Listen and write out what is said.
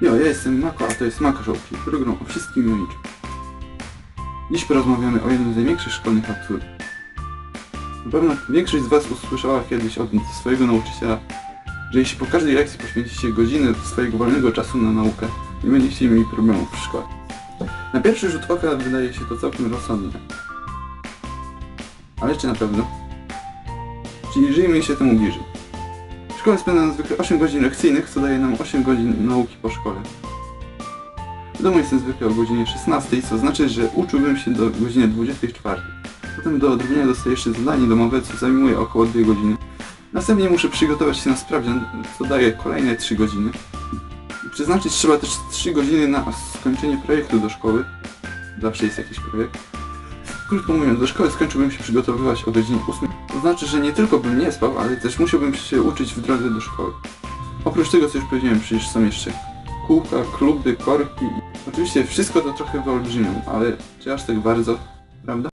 Jo, ja jestem Mako, a to jest Mako Show, czyli program o wszystkim i niczym. Dziś porozmawiamy o jednym z największych szkolnych absurdów. Na pewno większość z Was usłyszała kiedyś od swojego nauczyciela, że jeśli po każdej lekcji poświęcicie godzinę swojego wolnego czasu na naukę, nie będziecie mieli problemów w szkole. Na pierwszy rzut oka wydaje się to całkiem rozsądne. Ale czy na pewno? Przyjrzyjmy się temu bliżej. W szkole spędzam zwykle 8 godzin lekcyjnych, co daje nam 8 godzin nauki po szkole. W domu jestem zwykle o godzinie 16, co znaczy, że uczyłbym się do godziny 24. Potem do odrobienia dostaję jeszcze zadanie domowe, co zajmuje około 2 godziny. Następnie muszę przygotować się na sprawdzian, co daje kolejne 3 godziny. Przeznaczyć trzeba też 3 godziny na skończenie projektu do szkoły. Zawsze jest jakiś projekt. Krótko mówiąc, do szkoły skończyłbym się przygotowywać o godzinie 8. To znaczy, że nie tylko bym nie spał, ale też musiałbym się uczyć w drodze do szkoły. Oprócz tego, co już powiedziałem, przecież są jeszcze kółka, kluby, korki. Oczywiście wszystko to trochę wyolbrzymią, ale czy aż tak bardzo, prawda?